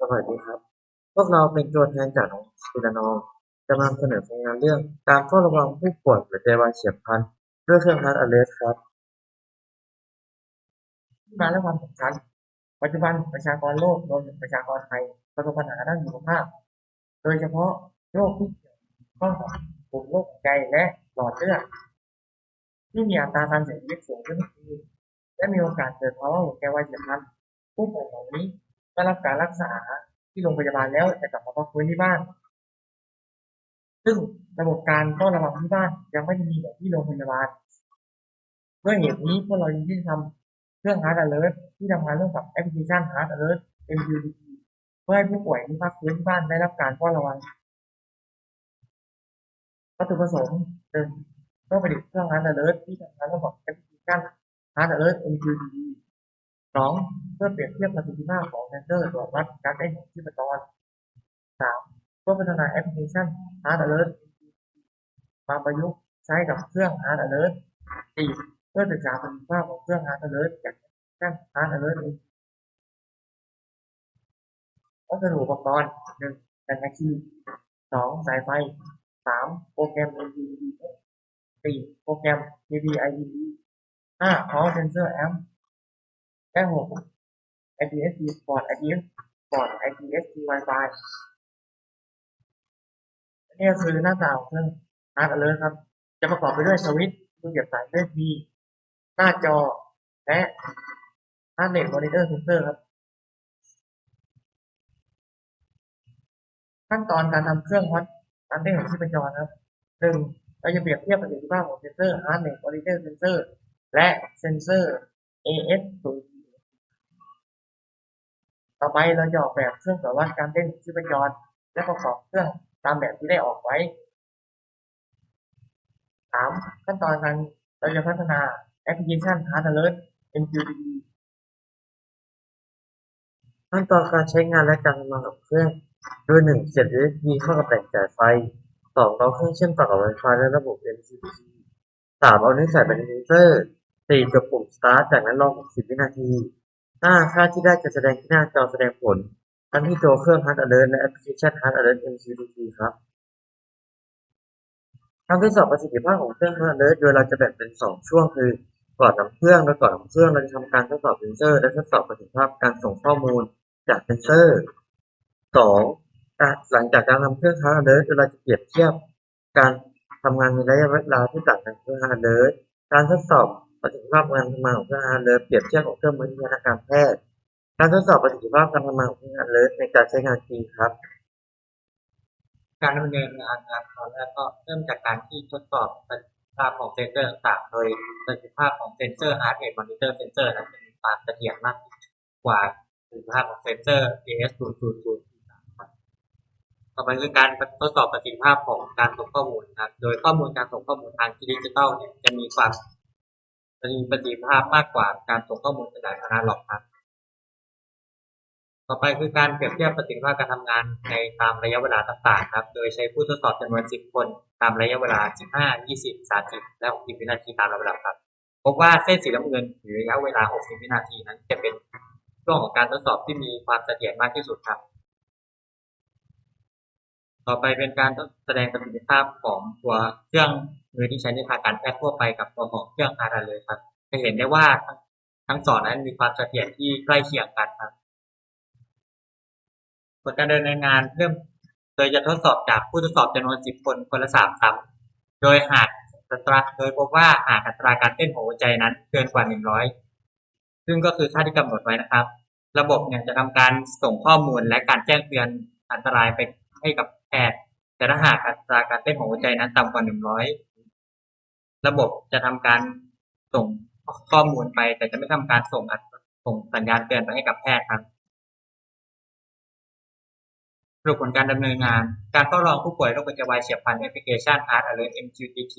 สวัสดีครับ พวกเราเป็นตัวแทนจากโรงเรียนศิลานองจะมานำเสนอผลงานเรื่องการเฝ้าระวังผู้ป่วยหัวใจวายเฉียบพลันด้วยเครื่อง Heart Alert ครับที่มาและความสำคัญปัจจุบันประชากรโลกรวมถึงประชากรไทยประสบปัญหาด้านสุขภาพ โดยเฉพาะโรคที่เกี่ยวข้องกับกลุ่มโรคหัวใจและหลอดเลือดที่มีอัตราการเสียชีวิตสูงขึ้นทุกปีและมีโอกาสเกิดภาวะหัวใจวายเฉียบพลันผู้ป่วยเหล่านี้ ได้รับการรักษาที่โรงพยาบาลแล้วแต่กลับมาพักฟื้นที่บ้าน ซึ่งระบบการเฝ้าระวังที่บ้านยังไม่มีแบบที่โรงพยาบาลด้วยเหตุนี้พวกเราจึงได้ทำเครื่อง Heart Alert ที่ทำงานร่วมกับแอปพลิเคชัน Heart Alert MUDP เพื่อให้ผู้ป่วยที่พักฟื้นที่บ้านได้รับการเฝ้าระวังวัตถุประสงค์หนึ่งเพื่อผลิตเครื่อง Heart Alert ที่ทำงานร่วมกับแอปพลิเคชัน Heart Alert MUDP สอง เพื่อเปรียบเทียบประสิทธิภาพของเซนเซอร์ตรวจวัดการเต้นของชีพจรสามเพื่อพัฒนาแอปพลิเคชัน Heart Alert มาประยุกต์ใช้กับเครื่อง Heart Alert สี่เพื่อศึกษาประสิทธิภาพของเครื่อง Heart Alert จากแจ้ง Heart Alert เองวัสดุอุปกรณ์หนึ่งแบตเตอรี่สองสายไฟสามโปรแกรม MPD สี่โปรแกรม KBIDE ห้า Power Sensor Amp และหก IPSC Port IPS Port IPSC Wi-Fi นี่ก็คือหน้าตาของเครื่อง Heart Alert ครับ จะประกอบไปด้วยสวิตช์ตู้เก็บสาย USB หน้าจอ และ Heart Rate Monitor Sensor ครับ ขั้นตอนการทำเครื่องวัดการเต้นของชีพจรครับหนึ่งเราจะเปรียบเทียบประสิทธิภาพของเซนเซอร์ Heart Rate Monitor Sensor และเซนเซอร์ AS ต่อไปเราจะออกแบบเครื่องตรวจวัดการเต้นของชีพจร และประกอบเครื่องตามแบบที่ได้ออกไว้สามขั้นตอนการเราจะพัฒนาแอปพลิเคชัน Heart Alert MQTT ขั้นตอนการใช้งานและการทำงานของเครื่องโดยหนึ่งเสียบ USB เข้ากับแหล่งจ่ายไฟสองเราเครื่องเชื่อมต่อกับ Wi-Fi และระบบ MCP สามเอานิ้วใส่ไปในเซนเซอร์สี่กดปุ่ม Start จากนั้นรอ 60 วินาที ห้าค่าที่ได้จะแสดงที่หน้าจอแสดงผล ทั้งที่ตัวเครื่อง Heart Alert และแอปพลิเคชัน Heart Alert MCDC ครับการทดสอบประสิทธิภาพของเครื่อง Heart Alert โดยเราจะแบ่งเป็นสองช่วงคือก่อนนำเครื่องและก่อนนำเครื่องเราจะทำการทดสอบเซนเซอร์ และทดสอบประสิทธิภาพการส่งข้อมูลจากเซนเซอร์สองหลังจากการนำเครื่อง Heart Alert เราจะเปรียบเทียบการทำงานในระยะเวลาที่ต่างกันของเครื่อง Heart Alert การทดสอบ ประสิทธิภาพการทำงานของเครื่อง Heart Alert เปรียบเทียบกับเครื่องมือทางการแพทย์ การทดสอบประสิทธิภาพการทำงานของเครื่อง Heart Alert ในการใช้งานจริงครับ การดำเนินงานครับตอนแรกก็เริ่มจากการที่ทดสอบประสิทธิภาพของเซนเซอร์ต่างๆโดยประสิทธิภาพของเซนเซอร์ Heart Rate Monitor Sensor นั้นจะมีความเสถียรมากกว่าประสิทธิภาพของเซนเซอร์ AS000 ต่อไปคือการทดสอบประสิทธิภาพของการส่งข้อมูลครับ โดยข้อมูลการส่งข้อมูลทางดิจิทัลเนี่ยจะมีความ จะมีประสิทธิภาพมากกว่าการส่งข้อมูลกระดาษอนาล็อกครับ ต่อไปคือการเปรียบเทียบประสิทธิภาพการทำงานในตามระยะเวลาต่างๆครับ โดยใช้ผู้ทดสอบจำนวน 10 คน ตามระยะเวลา 15 20 30 และ 60 วินาทีตามลำดับครับ พบว่าเส้นสีน้ำเงินหรือระยะเวลา 60 วินาทีนั้นจะเป็นช่วงของการทดสอบที่มีความเสถียรมากที่สุดครับ ต่อไปเป็นการแสดงประสิทธิภาพของตัวเครื่องมือที่ใช้ในทางการแพทย์ทั่วไปกับตัวของเครื่องฮาร์ดเลยครับ จะเห็นได้ว่าทั้งสองนั้นมีความเสถียรที่ใกล้เคียงกันครับผลการดำเนินงานเริ่มโดยจะทดสอบจากผู้ทดสอบจำนวน 10 คนคนละ3ครั้งโดยหากอัตราโดยพบว่าหากอัตราการเต้นของหัวใจนั้นเกินกว่า 100 ซึ่งก็คือค่าที่กำหนดไว้นะครับ ระบบเนี่ยจะทำการส่งข้อมูลและการแจ้งเตือนอันตรายไปให้กับ แพทย์ แต่ถ้าหากอัตราการเต้นของหัวใจนั้นต่ำกว่า 100 ระบบจะทำการส่งข้อมูลไป แต่จะไม่ทำการส่งส่งสัญญาณเตือนไปให้กับแพทย์ครับสรุปผลการดำเนินงาน การเฝ้าระวังผู้ป่วยโรคหัวใจวายเฉียบพลันแอปพลิเคชัน Heart Alert MQTT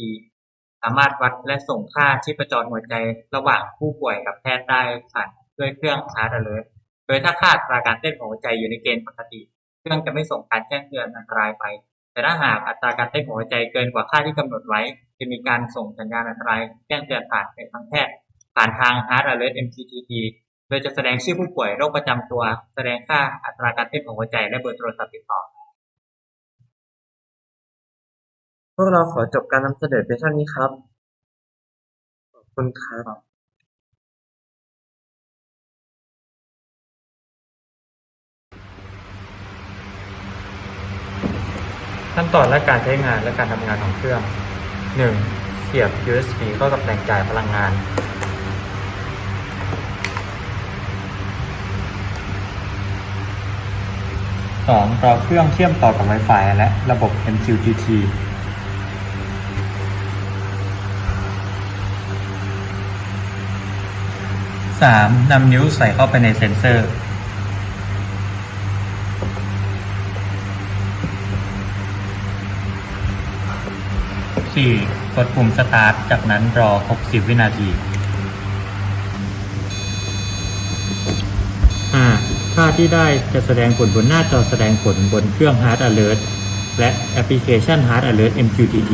สามารถวัดและส่งค่าชีพจรหัวใจระหว่างผู้ป่วยกับแพทย์ได้ผ่านด้วยเครื่อง Heart Alert โดยถ้าค่าอัตราการเต้นของหัวใจอยู่ในเกณฑ์ปกติ เครื่องจะไม่ส่งการแจ้งเตือนอันตรายไป แต่ถ้าหากอัตราการเต้นของหัวใจเกินกว่าค่าที่กำหนดไว้ จะมีการส่งสัญญาณอันตรายแจ้งเตือนผ่านไปทางแพทย์ ผ่านทาง Heart Alert MQTT โดยจะแสดงชื่อผู้ป่วยโรคประจำตัว แสดงค่าอัตราการเต้นของหัวใจและเบอร์โทรศัพท์ติดต่อ พวกเราขอจบการนำเสนอเพียงเท่านี้ครับ ขอบคุณครับ ขั้นตอนและการใช้งานและการทำงานของเครื่อง 1. เสียบ USB เข้ากับแหล่งจ่ายพลังงาน 2. รอเครื่องเชื่อมต่อกับ Wi-Fi และระบบ MQTT 3. นำนิ้วใส่เข้าไปในเซ็นเซอร์ 4. กดปุ่มสตาร์ท จากนั้นรอ 60 วินาที 5. ค่าที่ได้จะแสดงผลบนหน้าจอแสดงผลบนเครื่อง Hard Alert และแอปพลิเคชัน Hard Alert MQTT